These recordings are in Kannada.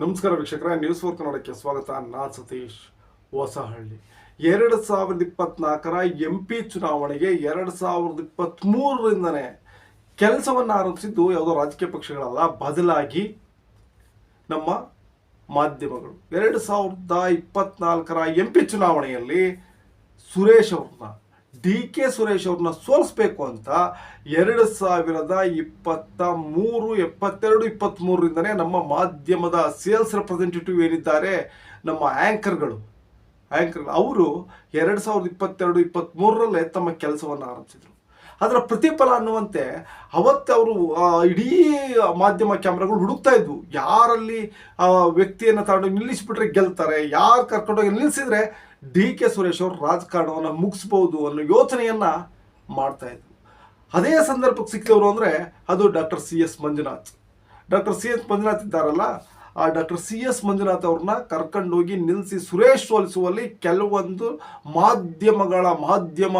ನಮಸ್ಕಾರ ವೀಕ್ಷಕರ ನ್ಯೂಸ್ ಫೋರ್ ಕನ್ನಡಕ್ಕೆ ಸ್ವಾಗತ. ನಾ ಸತೀಶ್ ಹೊಸಹಳ್ಳಿ. ಎರಡು ಸಾವಿರದ ಇಪ್ಪತ್ನಾಲ್ಕರ ಎಂ ಪಿ ಚುನಾವಣೆಗೆ ಎರಡು ಸಾವಿರದ ಇಪ್ಪತ್ತ್ಮೂರರಿಂದನೇ ಕೆಲಸವನ್ನು ಆರಂಭಿಸಿದ್ದು ಯಾವುದೋ ರಾಜಕೀಯ ಪಕ್ಷಗಳಲ್ಲ, ಬದಲಾಗಿ ನಮ್ಮ ಮಾಧ್ಯಮಗಳು. ಎರಡು ಸಾವಿರದ ಇಪ್ಪತ್ನಾಲ್ಕರ ಎಂ ಪಿ ಚುನಾವಣೆಯಲ್ಲಿ ಸುರೇಶ್ ಅವ್ರನ್ನ ಡಿ ಕೆ ಸುರೇಶ್ ಅವ್ರನ್ನ ಸೋಲಿಸ್ಬೇಕು ಅಂತ ಎರಡು ಸಾವಿರದ ಇಪ್ಪತ್ತ ಮೂರು, ಎಪ್ಪತ್ತೆರಡು, ಇಪ್ಪತ್ತ್ಮೂರರಿಂದನೇ ನಮ್ಮ ಮಾಧ್ಯಮದ ಸೇಲ್ಸ್ ರೆಪ್ರೆಸೆಂಟೇಟಿವ್ ಏನಿದ್ದಾರೆ, ನಮ್ಮ ಆ್ಯಂಕರ್ಗಳು ಆ್ಯಂಕರ್ ಅವರು ಎರಡು ಸಾವಿರದ ಇಪ್ಪತ್ತೆರಡು, ಇಪ್ಪತ್ತ್ಮೂರರಲ್ಲೇ ತಮ್ಮ ಕೆಲಸವನ್ನು ಆರಂಭಿಸಿದರು. ಅದರ ಪ್ರತಿಫಲ ಅನ್ನುವಂತೆ ಅವತ್ತು ಅವರು ಇಡೀ ಮಾಧ್ಯಮ ಕ್ಯಾಮ್ರಾಗಳು ಹುಡುಕ್ತಾ ಇದ್ವು. ಯಾರಲ್ಲಿ ವ್ಯಕ್ತಿಯನ್ನು ತಗೊಂಡು ನಿಲ್ಲಿಸಿಬಿಟ್ರೆ ಗೆಲ್ತಾರೆ, ಯಾರು ಕರ್ಕೊಂಡೋಗಿ ನಿಲ್ಲಿಸಿದ್ರೆ ಡಿ ಕೆ ಸುರೇಶ್ ಅವರು ರಾಜಕಾರಣವನ್ನು ಮುಗಿಸ್ಬೋದು ಅನ್ನೋ ಯೋಚನೆಯನ್ನು ಮಾಡ್ತಾ ಇದ್ವು ಅದೇ ಸಂದರ್ಭಕ್ಕೆ ಸಿಕ್ಕಿದವರು ಅಂದರೆ ಅದು doctor C S Manjunath. Doctor C S Manjunath ಇದ್ದಾರಲ್ಲ, ಆ ಡಾಕ್ಟರ್ ಸಿ ಎಸ್ ಮಂಜುನಾಥ್ ಅವ್ರನ್ನ ಕರ್ಕೊಂಡೋಗಿ ನಿಲ್ಲಿಸಿ ಸುರೇಶ್ ಸೋಲಿಸುವಲ್ಲಿ ಕೆಲವೊಂದು ಮಾಧ್ಯಮಗಳ ಮಾಧ್ಯಮ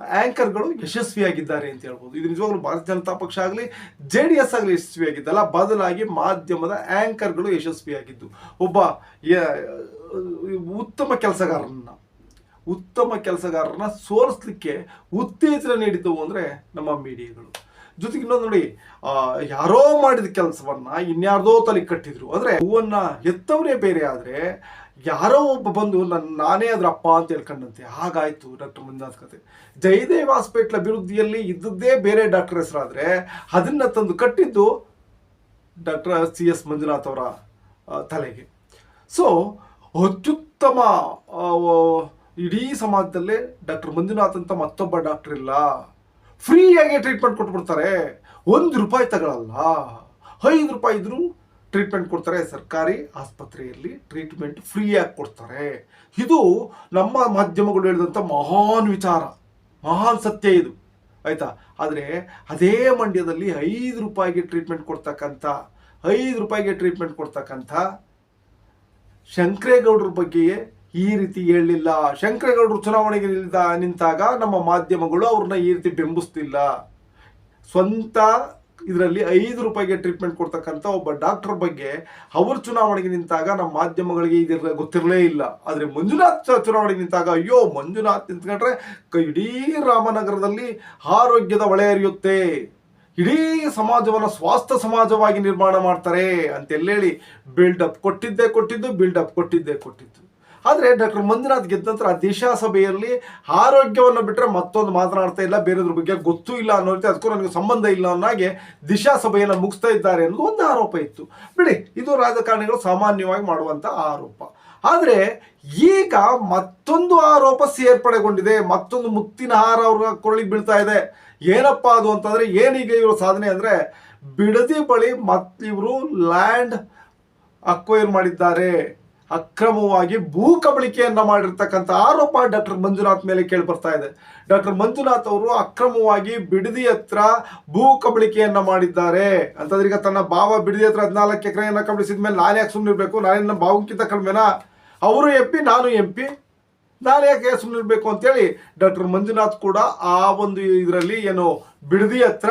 ಆ್ಯಂಕರ್ಗಳು ಯಶಸ್ವಿಯಾಗಿದ್ದಾರೆ ಅಂತ ಹೇಳ್ಬೋದು. ಇದು ನಿಜವಾಗ್ಲೂ ಭಾರತೀಯ ಜನತಾ ಪಕ್ಷ ಆಗಲಿ, ಜೆ ಡಿ ಎಸ್ ಆಗಲಿ ಯಶಸ್ವಿಯಾಗಿದ್ದಲ್ಲ. ಬದಲಾಗಿ ಮಾಧ್ಯಮದ ಆ್ಯಂಕರ್ಗಳು ಯಶಸ್ವಿಯಾಗಿದ್ದು. ಒಬ್ಬ ಉತ್ತಮ ಕೆಲಸಗಾರರನ್ನ ಉತ್ತಮ ಕೆಲಸಗಾರರನ್ನ ಸೋಲಿಸ್ಲಿಕ್ಕೆ ಉತ್ತೇಜನ ನೀಡಿದ್ದವು ಅಂದರೆ ನಮ್ಮ ಮೀಡಿಯಾಗಳು. ಜೊತೆಗೆ ಇನ್ನೊಂದು ನೋಡಿ ಯಾರೋ ಮಾಡಿದ ಕೆಲಸವನ್ನ ಇನ್ಯಾರ್ದೋ ತಲೆ ಕಟ್ಟಿದ್ರು. ಅಂದ್ರೆ ಹೂವನ್ನ ಎತ್ತವರೇ ಬೇರೆ ಆದ್ರೆ ಯಾರೋ ಒಬ್ಬ ಬಂದು ನನ್ನ ನಾನೇ ಅದ್ರ ಅಪ್ಪ ಅಂತ ಹೇಳ್ಕೊಂಡಂತೆ. ಹಾಗಾಯ್ತು ಡಾಕ್ಟರ್ ಮಂಜುನಾಥ್ ಕತೆ. ಜಯದೇವ್ ಹಾಸ್ಪಿಟ್ಲ್ ಅಭಿವೃದ್ಧಿಯಲ್ಲಿ ಇದ್ದದ್ದೇ ಬೇರೆ ಡಾಕ್ಟರ್ ಹೆಸರಾದ್ರೆ ಅದನ್ನ ತಂದು ಕಟ್ಟಿದ್ದು ಡಾಕ್ಟರ್ ಸಿ ಎಸ್ ಮಂಜುನಾಥ್ ಅವರ ತಲೆಗೆ. ಸೊ, ಅತ್ಯುತ್ತಮ ಇಡೀ ಸಮಾಜದಲ್ಲೇ ಡಾಕ್ಟರ್ ಮಂಜುನಾಥ್ ಅಂತ ಮತ್ತೊಬ್ಬ ಡಾಕ್ಟರ್ ಇಲ್ಲ. ಫ್ರೀಯಾಗಿ ಟ್ರೀಟ್ಮೆಂಟ್ ಕೊಟ್ಬಿಡ್ತಾರೆ. ಒಂದು ರೂಪಾಯಿ ತಗೊಳಲ್ಲ. ಐದು ರೂಪಾಯಿ ಇದ್ರೂ ಟ್ರೀಟ್ಮೆಂಟ್ ಕೊಡ್ತಾರೆ ಸರ್ಕಾರಿ ಆಸ್ಪತ್ರೆಯಲ್ಲಿ ಟ್ರೀಟ್ಮೆಂಟ್ ಫ್ರೀಯಾಗಿ ಕೊಡ್ತಾರೆ. ಇದು ನಮ್ಮ ಮಾಧ್ಯಮಗಳು ಹೇಳಿದಂಥ ಮಹಾನ್ ವಿಚಾರ. ಮಹಾನ್ ಸತ್ಯ ಇದು. ಆಯಿತಾ? ಆದರೆ ಅದೇ ಮಂಡ್ಯದಲ್ಲಿ ಐದು ರೂಪಾಯಿಗೆ ಟ್ರೀಟ್ಮೆಂಟ್ ಕೊಡ್ತಕ್ಕಂಥ, ಐದು ರೂಪಾಯಿಗೆ ಟ್ರೀಟ್ಮೆಂಟ್ ಕೊಡ್ತಕ್ಕಂಥ ಶಂಕರೇಗೌಡರ ಬಗ್ಗೆಯೇ ಈ ರೀತಿ ಹೇಳಲಿಲ್ಲ ಶಂಕರಗೌಡರು ಚುನಾವಣೆಗೆ ನಿಲ್ದ, ನಿಂತಾಗ ನಮ್ಮ ಮಾಧ್ಯಮಗಳು ಅವ್ರನ್ನ ಈ ರೀತಿ ಬೆಂಬಿಸ್ತಿಲ್ಲ. ಸ್ವಂತ ಇದರಲ್ಲಿ ಐದು ರೂಪಾಯಿಗೆ ಟ್ರೀಟ್ಮೆಂಟ್ ಕೊಡ್ತಕ್ಕಂಥ ಒಬ್ಬ ಡಾಕ್ಟರ್ ಬಗ್ಗೆ ಅವರು ಚುನಾವಣೆಗೆ ನಿಂತಾಗ ನಮ್ಮ ಮಾಧ್ಯಮಗಳಿಗೆ ಇದಿರ ಗೊತ್ತಿರಲೇ ಇಲ್ಲ. ಆದರೆ ಮಂಜುನಾಥ್ ಚುನಾವಣೆಗೆ ನಿಂತಾಗ, ಅಯ್ಯೋ ಮಂಜುನಾಥ್ ನಿಂತ್ಕೊಂಡ್ರೆ ಇಡೀ ರಾಮನಗರದಲ್ಲಿ ಆರೋಗ್ಯದ ಹೊಳೆ ಹರಿಯುತ್ತೆ. ಇಡೀ ಸಮಾಜವನ್ನು ಸ್ವಾಸ್ಥ್ಯ ಸಮಾಜವಾಗಿ ನಿರ್ಮಾಣ ಮಾಡ್ತಾರೆ ಅಂತೆಲ್ಲೇಳಿ ಬಿಲ್ಡಪ್ ಕೊಟ್ಟಿದ್ದೇ ಕೊಟ್ಟಿದ್ದು ಬಿಲ್ಡಪ್ ಕೊಟ್ಟಿದ್ದೇ ಕೊಟ್ಟಿದ್ದು. ಆದರೆ ಡಾಕ್ಟರ್ ಮಂಜುನಾಥ್ ಗೆದ್ದ ನಂತರ ದಿಶಾ ಸಭೆಯಲ್ಲಿ ಆರೋಗ್ಯವನ್ನು ಬಿಟ್ಟರೆ ಮತ್ತೊಂದು ಮಾತನಾಡ್ತಾ ಇಲ್ಲ, ಬೇರೆದ್ರ ಬಗ್ಗೆ ಗೊತ್ತೂ ಇಲ್ಲ ಅನ್ನೋ ರೀತಿ ಅದಕ್ಕೂ ನನಗೆ ಸಂಬಂಧ ಇಲ್ಲ ಅನ್ನೋಗೆ ದಿಶಾ ಸಭೆಯನ್ನು ಮುಗಿಸ್ತಾ ಇದ್ದಾರೆ ಅನ್ನೋದು ಒಂದು ಆರೋಪ ಇತ್ತು. ಬಿಡಿ, ಇದು ರಾಜಕಾರಣಿಗಳು ಸಾಮಾನ್ಯವಾಗಿ ಮಾಡುವಂಥ ಆರೋಪ. ಆದರೆ ಈಗ ಮತ್ತೊಂದು ಆರೋಪ ಸೇರ್ಪಡೆಗೊಂಡಿದೆ, ಮತ್ತೊಂದು ಮುತ್ತಿನ ಹಾರ ಅವ್ರ ಕೊರಳಿಗೆ ಬೀಳ್ತಾ ಇದೆ. ಏನಪ್ಪಾ ಅದು ಅಂತಂದ್ರೆ ಏನೀಗ ಇವರು ಸಾಧನೆ ಅಂದ್ರೆ ಬಿಡದಿ ಬಳಿ ಮತ್ತಿವರು ಲ್ಯಾಂಡ್ ಅಕ್ವೈರ್ ಮಾಡಿದ್ದಾರೆ. ಅಕ್ರಮವಾಗಿ ಭೂ ಕಬಳಿಕೆಯನ್ನ ಮಾಡಿರ್ತಕ್ಕಂಥ ಆರೋಪ ಡಾಕ್ಟರ್ ಮಂಜುನಾಥ್ ಮೇಲೆ ಕೇಳಿ ಬರ್ತಾ ಇದೆ. ಡಾಕ್ಟರ್ ಮಂಜುನಾಥ್ ಅವರು ಅಕ್ರಮವಾಗಿ ಬಿಡದಿ ಹತ್ರ ಭೂ ಕಬಳಿಕೆಯನ್ನ ಮಾಡಿದ್ದಾರೆ. ಅಂತಂದ್ರೆ ಈಗ ತನ್ನ ಬಾವ ಬಿಡದಿ ಹತ್ರ ಹದಿನಾಲ್ಕು ಎಕರೆಯನ್ನ ಕಬಳಿಸಿದ ಮೇಲೆ ನಾನು ಯಾಕೆ ಸುಮ್ಮನಿರ್ಬೇಕು ನಾನು ನನ್ನ ಭಾವಕ್ಕಿಂತ ಕಡಿಮೆನಾ? ಅವರು ಎಂ ಪಿ, ನಾನು ಎಂ ಪಿ. ನಾನು ಯಾಕೆ ಸುಮ್ಮನೆ ಇರಬೇಕು ಅಂತೇಳಿ ಡಾಕ್ಟರ್ ಮಂಜುನಾಥ್ ಕೂಡ ಆ ಒಂದು ಇದರಲ್ಲಿ ಏನು ಬಿಡದಿ ಹತ್ರ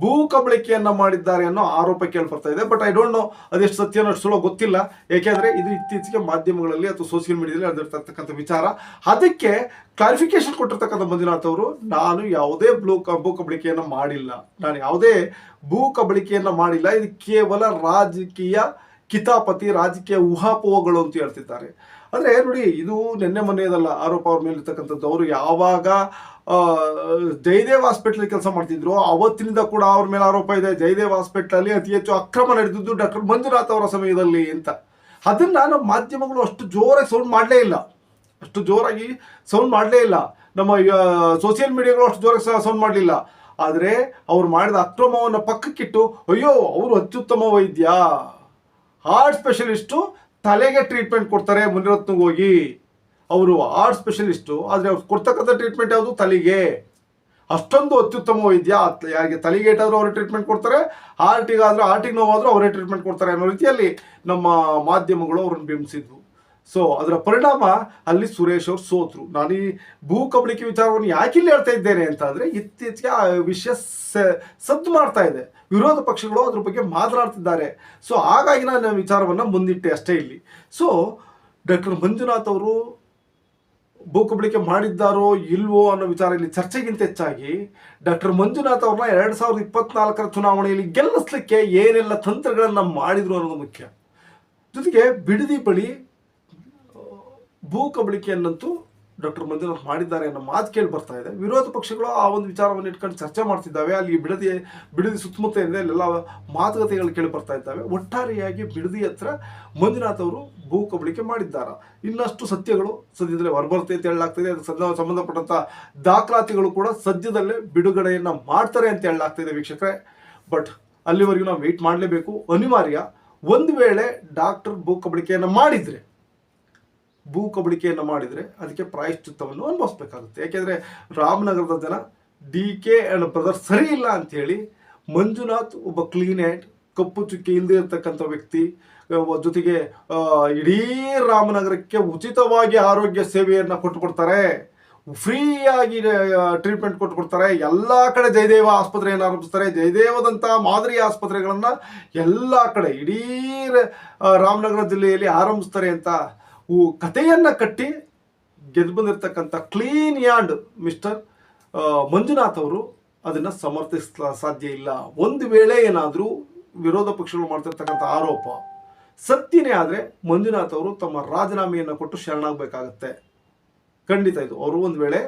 ಭೂ ಕಬಳಿಕೆಯನ್ನ ಮಾಡಿದ್ದಾರೆ ಅನ್ನೋ ಆರೋಪ ಕೇಳ್ಬರ್ತಾ ಇದೆ. ಬಟ್ ಐ ಡೋಂಟ್ ನೋ ಅದೆಷ್ಟು ಸತ್ಯ ನಡೆಸಲು ಗೊತ್ತಿಲ್ಲ. ಯಾಕೆಂದ್ರೆ ಇದು ಇತ್ತೀಚೆಗೆ ಮಾಧ್ಯಮಗಳಲ್ಲಿ ಅಥವಾ ಸೋಷಿಯಲ್ ಮೀಡಿಯಾದಲ್ಲಿ ಅದಿರ್ತಕ್ಕಂಥ ವಿಚಾರ. ಅದಕ್ಕೆ ಕ್ಲಾರಿಫಿಕೇಶನ್ ಕೊಟ್ಟಿರ್ತಕ್ಕಂಥ ಮಂಜುನಾಥ್ ಅವರು, ನಾನು ಯಾವುದೇ ಬ್ಲೂ ಭೂ ಕಬಳಿಕೆಯನ್ನು ಮಾಡಿಲ್ಲ. ನಾನು ಯಾವುದೇ ಭೂ ಕಬಳಿಕೆಯನ್ನು ಮಾಡಿಲ್ಲ. ಇದು ಕೇವಲ ರಾಜಕೀಯ ಕಿತಾಪತಿ, ರಾಜಕೀಯ ಊಹಾಪೋಹಗಳು ಅಂತ ಹೇಳ್ತಿದ್ದಾರೆ. ಅಂದರೆ ನೋಡಿ, ಇದು ನಿನ್ನೆ ಮೊನ್ನೆದಲ್ಲ ಆರೋಪ ಅವ್ರ ಮೇಲೆ ಇರ್ತಕ್ಕಂಥದ್ದು. ಅವರು ಯಾವಾಗ ಜಯದೇವ್ ಹಾಸ್ಪಿಟ್ಲಲ್ಲಿ ಕೆಲಸ ಮಾಡ್ತಿದ್ರು, ಅವತ್ತಿನಿಂದ ಕೂಡ ಅವ್ರ ಮೇಲೆ ಆರೋಪ ಇದೆ, ಜಯದೇವ್ ಹಾಸ್ಪಿಟ್ಲಲ್ಲಿ ಅತಿ ಹೆಚ್ಚು ಅಕ್ರಮ ನಡೆದಿದ್ದು ಡಾಕ್ಟರ್ ಮಂಜುನಾಥ್ ಅವರ ಸಮಯದಲ್ಲಿ ಅಂತ. ಅದನ್ನ ನಮ್ಮ ಮಾಧ್ಯಮಗಳು ಅಷ್ಟು ಜೋರಾಗಿ ಸೌಂಡ್ ಮಾಡಲೇ ಇಲ್ಲ. ಅಷ್ಟು ಜೋರಾಗಿ ಸೌಂಡ್ ಮಾಡಲೇ ಇಲ್ಲ. ನಮ್ಮ ಸೋಷಿಯಲ್ ಮೀಡಿಯಾಗಳು ಅಷ್ಟು ಜೋರಾಗಿ ಸೌಂಡ್ ಮಾಡಲಿಲ್ಲ. ಆದರೆ ಅವ್ರು ಮಾಡಿದ ಅಕ್ರಮವನ್ನು ಪಕ್ಕಕ್ಕಿಟ್ಟು, ಅಯ್ಯೋ, ಅವರು ಅತ್ಯುತ್ತಮ ವೈದ್ಯ, ಹಾರ್ಟ್ ಸ್ಪೆಷಲಿಸ್ಟು ತಲೆಗೆ ಟ್ರೀಟ್ಮೆಂಟ್ ಕೊಡ್ತಾರೆ ಮುನಿರತ್ನಗೆ ಹೋಗಿ. ಅವರು ಆರ್ಟ್ ಸ್ಪೆಷಲಿಸ್ಟು ಆದರೆ ಅವ್ರು ಕೊಡ್ತಕ್ಕಂಥ ಟ್ರೀಟ್ಮೆಂಟ್ ಯಾವುದು? ತಲೆಗೆ. ಅಷ್ಟೊಂದು ಅತ್ಯುತ್ತಮ ವೈದ್ಯ ಯಾರಿಗೆ ತಲೆಗೆ ಏಟಾದರೂ ಅವರೇ ಟ್ರೀಟ್ಮೆಂಟ್ ಕೊಡ್ತಾರೆ ಹಾರ್ಟಿಗಾದರೂ ಹಾರ್ಟಿಗೆ ನೋವಾದರೂ ಅವರೇ ಟ್ರೀಟ್ಮೆಂಟ್ ಕೊಡ್ತಾರೆ ಅನ್ನೋ ರೀತಿಯಲ್ಲಿ ನಮ್ಮ ಮಾಧ್ಯಮಗಳು ಅವ್ರನ್ನ ಬಿಂಬಿಸಿದ್ವು. ಸೊ ಅದರ ಪರಿಣಾಮ ಅಲ್ಲಿ ಸುರೇಶ್ ಅವರು ಸೋತರು. ನಾನು ಈ ಭೂ ಕಬಳಿಕೆ ವಿಚಾರವನ್ನು ಯಾಕೆ ಇಲ್ಲಿ ಹೇಳ್ತಾ ಇದ್ದೇನೆ ಅಂತ ಇತ್ತೀಚೆಗೆ ಆ ವಿಷಯ ಸದ್ದು ಮಾಡ್ತಾ ಇದೆ. ವಿರೋಧ ಪಕ್ಷಗಳು ಅದ್ರ ಬಗ್ಗೆ ಮಾತನಾಡ್ತಿದ್ದಾರೆ. ಸೊ ಹಾಗಾಗಿ ನಾನು ವಿಚಾರವನ್ನು ಮುಂದಿಟ್ಟೆ ಅಷ್ಟೇ ಇಲ್ಲಿ. ಸೊ ಡಾಕ್ಟರ್ ಮಂಜುನಾಥ್ ಅವರು ಭೂ ಕಬಳಿಕೆ ಮಾಡಿದ್ದಾರೋ ಇಲ್ವೋ ಅನ್ನೋ ವಿಚಾರ ಇಲ್ಲಿ ಚರ್ಚೆಗಿಂತ ಹೆಚ್ಚಾಗಿ ಡಾಕ್ಟರ್ ಮಂಜುನಾಥ್ ಅವ್ರನ್ನ ಎರಡು ಸಾವಿರದ ಇಪ್ಪತ್ನಾಲ್ಕರ ಚುನಾವಣೆಯಲ್ಲಿ ಗೆಲ್ಲಿಸ್ಲಿಕ್ಕೆ ಏನೆಲ್ಲ ತಂತ್ರಗಳನ್ನು ಮಾಡಿದ್ರು ಅನ್ನೋದು ಮುಖ್ಯ. ಜೊತೆಗೆ ಬಿಡದಿ ಬಳಿ ಭೂ ಕಬಳಿಕೆಯನ್ನಂತೂ ಡಾಕ್ಟರ್ ಮಂಜುನಾಥ್ ಮಾಡಿದ್ದಾರೆ ಅನ್ನೋ ಮಾತು ಕೇಳಿ ಬರ್ತಾ ಇದೆ. ವಿರೋಧ ಪಕ್ಷಗಳು ಆ ಒಂದು ವಿಚಾರವನ್ನು ಇಟ್ಕೊಂಡು ಚರ್ಚೆ ಮಾಡ್ತಿದ್ದಾವೆ. ಅಲ್ಲಿ ಬಿಡದಿ ಬಿಡದಿ ಸುತ್ತಮುತ್ತ ಇದೆ ಅಲ್ಲೆಲ್ಲ ಮಾತುಕತೆಗಳು ಕೇಳಿ ಬರ್ತಾ ಇದ್ದಾವೆ. ಒಟ್ಟಾರೆಯಾಗಿ ಬಿಡದಿ ಹತ್ರ ಮಂಜುನಾಥ್ ಅವರು ಭೂ ಕಬಳಿಕೆ ಮಾಡಿದ್ದಾರೆ. ಇನ್ನಷ್ಟು ಸತ್ಯಗಳು ಸದ್ಯದಲ್ಲೇ ಹೊರಬರುತ್ತೆ ಅಂತ ಹೇಳಲಾಗ್ತಿದೆ. ಅದಕ್ಕೆ ಸದ್ಯ ಸಂಬಂಧಪಟ್ಟಂತ ದಾಖಲಾತಿಗಳು ಕೂಡ ಸದ್ಯದಲ್ಲೇ ಬಿಡುಗಡೆಯನ್ನ ಮಾಡ್ತಾರೆ ಅಂತ ಹೇಳಲಾಗ್ತಿದೆ ವೀಕ್ಷಕರೇ. ಬಟ್ ಅಲ್ಲಿವರೆಗೂ ನಾವು ವೆಯ್ಟ್ ಮಾಡಲೇಬೇಕು. ಅನಿವಾರ್ಯ, ಒಂದು ವೇಳೆ ಡಾಕ್ಟರ್ ಭೂ ಕಬಳಿಕೆಯನ್ನು ಮಾಡಿದ್ರೆ ಭೂ ಕಬಳಿಕೆಯನ್ನು ಮಾಡಿದರೆ ಅದಕ್ಕೆ ಪ್ರಾಯಶ್ಚಿತ್ತವನ್ನು ಅನುಭವಿಸ್ಬೇಕಾಗುತ್ತೆ. ಯಾಕೆಂದರೆ ರಾಮನಗರದ ಜನ ಡಿ ಕೆ ಅಂಡ್ ಬ್ರದರ್ ಸರಿ ಇಲ್ಲ ಅಂಥೇಳಿ ಮಂಜುನಾಥ್ ಒಬ್ಬ ಕ್ಲೀನ್ ಹ್ಯಾಂಡ್ ಕಪ್ಪು ಚುಕ್ಕಿ ಇಲ್ಲದೆ ಇರತಕ್ಕಂಥ ವ್ಯಕ್ತಿ ಜೊತೆಗೆ ಇಡೀ ರಾಮನಗರಕ್ಕೆ ಉಚಿತವಾಗಿ ಆರೋಗ್ಯ ಸೇವೆಯನ್ನು ಕೊಟ್ಟುಕೊಡ್ತಾರೆ ಫ್ರೀಯಾಗಿ ಟ್ರೀಟ್ಮೆಂಟ್ ಕೊಟ್ಟುಕೊಡ್ತಾರೆ ಎಲ್ಲ ಕಡೆ ಜಯದೇವ ಆಸ್ಪತ್ರೆಯನ್ನು ಆರಂಭಿಸ್ತಾರೆ. ಜಯದೇವದಂಥ ಮಾದರಿ ಆಸ್ಪತ್ರೆಗಳನ್ನು ಎಲ್ಲ ಕಡೆ, ಇಡೀ ರಾಮನಗರ ಜಿಲ್ಲೆಯಲ್ಲಿ ಆರಂಭಿಸ್ತಾರೆ ಅಂತ ಕಥೆಯನ್ನ ಕಟ್ಟಿ ಗೆದ್ದು ಬಂದಿರತಕ್ಕಂಥ ಕ್ಲೀನ್ ಯಾಂಡ್ ಮಿಸ್ಟರ್ ಮಂಜುನಾಥ್ ಅವರು ಅದನ್ನ ಸಮರ್ಥಿಸ ಸಾಧ್ಯ ಇಲ್ಲ. ಒಂದು ವೇಳೆ ಏನಾದರೂ ವಿರೋಧ ಪಕ್ಷಗಳು ಮಾಡ್ತಿರ್ತಕ್ಕಂಥ ಆರೋಪ, ಸತ್ಯನೇ ಆದರೆ ಮಂಜುನಾಥ್ ಅವರು ತಮ್ಮ ರಾಜೀನಾಮೆಯನ್ನು ಕೊಟ್ಟು ಶರಣಾಗಬೇಕಾಗತ್ತೆ. ಖಂಡಿತ ಇದು. ಅವರು ಒಂದು ವೇಳೆ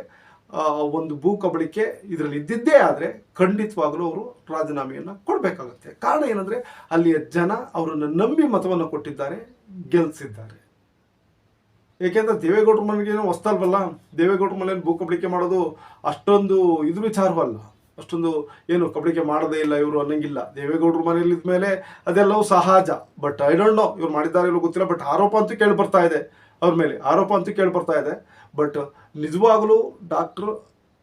ಒಂದು ಭೂ ಕಬಳಿಕೆ ಇದರಲ್ಲಿ ಇದ್ದಿದ್ದೇ ಆದರೆ ಖಂಡಿತವಾಗಲೂ ಅವರು ರಾಜೀನಾಮೆಯನ್ನು ಕೊಡಬೇಕಾಗುತ್ತೆ. ಕಾರಣ ಏನಂದ್ರೆ, ಅಲ್ಲಿಯ ಜನ ಅವರನ್ನು ನಂಬಿ ಮತವನ್ನು ಕೊಟ್ಟಿದ್ದಾರೆ ಗೆಲ್ಲಿಸಿದ್ದಾರೆ ಏಕೆಂದ್ರೆ ದೇವೇಗೌಡರ ಮನೆಗೇನು ಹೊಸ್ತಲ್ವಲ್ಲ ದೇವೇಗೌಡರ ಮನೆಯಲ್ಲಿ ಭೂ ಕಬಳಿಕೆ ಮಾಡೋದು ಅಷ್ಟೊಂದು ಇದು ವಿಚಾರವಲ್ಲ. ಅಷ್ಟೊಂದು ಏನು ಕಬಳಿಕೆ ಮಾಡೋದೇ ಇಲ್ಲ ಇವರು ಅನ್ನಂಗಿಲ್ಲ. ದೇವೇಗೌಡರ ಮನೆಯಲ್ಲಿ ಮೇಲೆ ಅದೆಲ್ಲವೂ ಸಹಜ. ಬಟ್ ಐ ಡೋಂಟ್ ನೋ ಇವ್ರು ಮಾಡಿದ್ದಾರೆ ಇಲ್ಲೋ ಗೊತ್ತಿಲ್ಲ. ಬಟ್ ಆರೋಪ ಅಂತೂ ಕೇಳಿ ಬರ್ತಾ ಇದೆ. ಅವ್ರ ಮೇಲೆ ಆರೋಪ ಅಂತೂ ಕೇಳಿ ಬರ್ತಾ ಇದೆ. ಬಟ್ ನಿಜವಾಗಲೂ ಡಾಕ್ಟರ್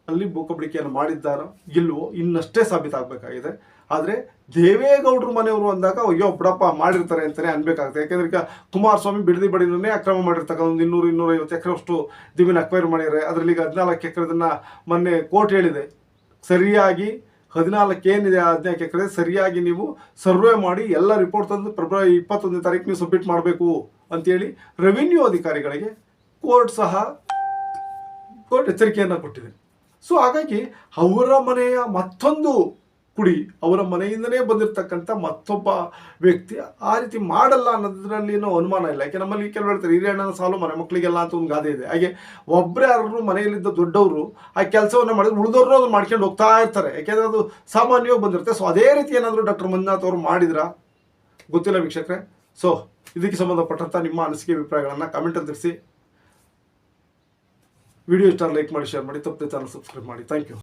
ಅಲ್ಲಿ ಭೂ ಕಬಳಿಕೆಯನ್ನು ಮಾಡಿದ್ದಾರೋ ಇಲ್ವೋ ಇನ್ನಷ್ಟೇ ಸಾಬೀತಾಗಬೇಕಾಗಿದೆ. ಆದರೆ ದೇವೇಗೌಡರು ಮನೆಯವರು ಅಂದಾಗ, ಅಯ್ಯೋ, ಬಿಡಪ್ಪ, ಮಾಡಿರ್ತಾರೆ ಅಂತಲೇ ಅನ್ಬೇಕಾಗುತ್ತೆ. ಯಾಕೆಂದ್ರೆ ಈಗ ಕುಮಾರಸ್ವಾಮಿ ಬಿಡದಿ ಬಡಿನೇ ಅಕ್ರಮ ಮಾಡಿರ್ತಕ್ಕಂಥ ಒಂದು ಇನ್ನೂರು, ಇನ್ನೂರೈವತ್ತು ಎಕರೆ ಅಷ್ಟು ದಿವಿನ ಅಕ್ವೈರ್ ಮಾಡಿದ್ದಾರೆ. ಅದರಲ್ಲಿ ಈಗ ಹದಿನಾಲ್ಕು ಎಕರೆದನ್ನ ಮೊನ್ನೆ ಕೋರ್ಟ್ ಹೇಳಿದೆ. ಸರಿಯಾಗಿ ಹದಿನಾಲ್ಕು ಏನಿದೆ ಹದಿನಾಲ್ಕು ಎಕರೆ, ಸರಿಯಾಗಿ ನೀವು ಸರ್ವೆ ಮಾಡಿ ಎಲ್ಲ ರಿಪೋರ್ಟ್ ತಂದು ಫೆಬ್ರವರಿ ಇಪ್ಪತ್ತೊಂದನೇ ತಾರೀಕು ನೀವು ಸಬ್ಮಿಟ್ ಮಾಡಬೇಕು ಅಂತೇಳಿ ರೆವಿನ್ಯೂ ಅಧಿಕಾರಿಗಳಿಗೆ ಕೋರ್ಟ್ ಸಹ, ಕೋರ್ಟ್ ಎಚ್ಚರಿಕೆಯನ್ನು ಕೊಟ್ಟಿದೆ. ಸೊ ಹಾಗಾಗಿ ಅವರ ಮನೆಯ ಮತ್ತೊಂದು ಕುಡಿ, ಅವರ ಮನೆಯಿಂದನೇ ಬಂದಿರತಕ್ಕಂಥ ಮತ್ತೊಬ್ಬ ವ್ಯಕ್ತಿ ಆ ರೀತಿ ಮಾಡಲ್ಲ ಅನ್ನೋದ್ರಲ್ಲಿ ಏನೋ ಅನುಮಾನ ಇಲ್ಲ. ಯಾಕೆ ನಮ್ಮಲ್ಲಿ ಕೆಲವು ಹೇಳ್ತಾರೆ ಹಿರಿಯಣ್ಣನ ಸಾಲು ಮನೆ ಮಕ್ಕಳಿಗೆಲ್ಲ ಅಂತ ಒಂದು ಗಾದೆ ಇದೆ. ಹಾಗೆ ಒಬ್ಬರೇ ಯಾರು ಮನೆಯಲ್ಲಿದ್ದ ದೊಡ್ಡವರು ಆ ಕೆಲಸವನ್ನು ಮಾಡಿದ್ರೆ ಉಳಿದವರು ಅದು ಮಾಡ್ಕೊಂಡು ಹೋಗ್ತಾ ಇರ್ತಾರೆ. ಯಾಕೆಂದ್ರೆ ಅದು ಸಾಮಾನ್ಯವಾಗಿ ಬಂದಿರುತ್ತೆ. ಸೊ ಅದೇ ರೀತಿ ಏನಾದರೂ ಡಾಕ್ಟರ್ ಮಂಜುನಾಥ್ ಅವರು ಮಾಡಿದ್ರಾ? ಗೊತ್ತಿಲ್ಲ ವೀಕ್ಷಕರೇ. ಸೊ ಇದಕ್ಕೆ ಸಂಬಂಧಪಟ್ಟಂಥ ನಿಮ್ಮ ಅನಿಸಿಕೆ ಅಭಿಪ್ರಾಯಗಳನ್ನು ಕಮೆಂಟಲ್ಲಿ ತಿಳಿಸಿ. ವಿಡಿಯೋ ಇಷ್ಟ ಲೈಕ್ ಮಾಡಿ ಶೇರ್ ಮಾಡಿ. ತಪ್ಪದೆ ಚಾನಲ್ ಸಬ್ಸ್ಕ್ರೈಬ್ ಮಾಡಿ. Thank you